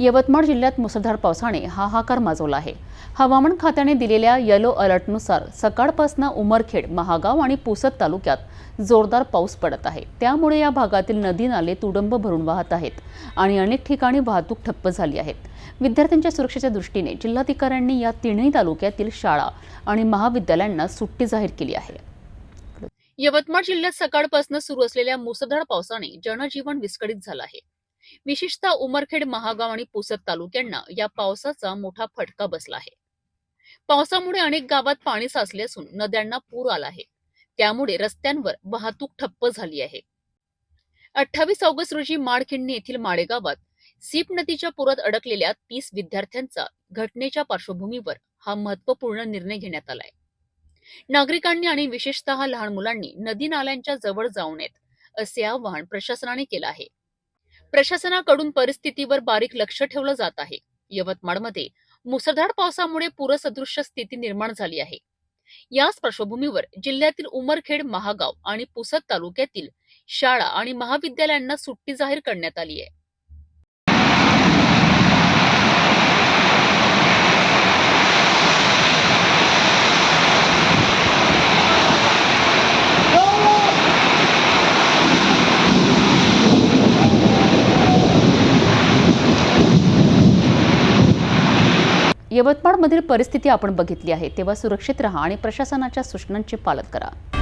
यवतमाळ जिल्ह्यात मुसळधार पावसाने हाहाकार माजवला आहे. हवामान खात्याने दिलेल्या येलो अलर्टनुसार सकाळपासून उमरखेड महागाव आणि पुसद तालुक्यात जोरदार पाऊस पडत आहे. त्यामुळे या भागातील नदी नाले तुडंब भरून वाहत आहेत आणि अनेक ठिकाणी वाहतूक ठप्प झाली आहेत. विद्यार्थ्यांच्या सुरक्षेच्या दृष्टीने जिल्हाधिकाऱ्यांनी या तिन्ही तालुक्यातील शाळा आणि महाविद्यालयांना सुट्टी जाहीर केली आहे. यवतमाळ जिल्ह्यात सकाळपासून सुरू असलेल्या मुसळधार पावसाने जनजीवन विस्कळीत झालं आहे. विशेषतः उमरखेड महागाव आणि पुसद तालुक्यांना या पावसाचा मोठा फटका बसला आहे. पावसामुळे अनेक गावात पाणी साचले असून नद्यांना पूर आला आहे. त्यामुळे रस्त्यांवर वाहतूक ठप्प झाली आहे. अठ्ठावीस ऑगस्ट रोजी माडखिंडी येथील माडेगावात सीप नदीच्या पुरात अडकलेल्या तीस विद्यार्थ्यांचा घटनेच्या पार्श्वभूमीवर हा महत्त्वपूर्ण निर्णय घेण्यात आलाय. नागरिकांनी आणि विशेषतः लहान मुलांनी नदी नाल्यांच्या जवळ जाऊ नयेत असे आवाहन प्रशासनाने केलं आहे. प्रशासनाकडून परिस्थितीवर बारीक लक्ष ठेवलं जात आहे. यवतमाळमध्ये मुसळधार पावसामुळे पूरसदृश्य स्थिती निर्माण झाली आहे. याच पार्श्वभूमीवर जिल्ह्यातील उमरखेड महागाव आणि पुसद तालुक्यातील शाळा आणि महाविद्यालयांना सुट्टी जाहीर करण्यात आली आहे. यवतमाळमधील परिस्थिती आपण बघितली आहे. तेव्हा सुरक्षित राहा आणि प्रशासनाच्या सूचनांचे पालन करा.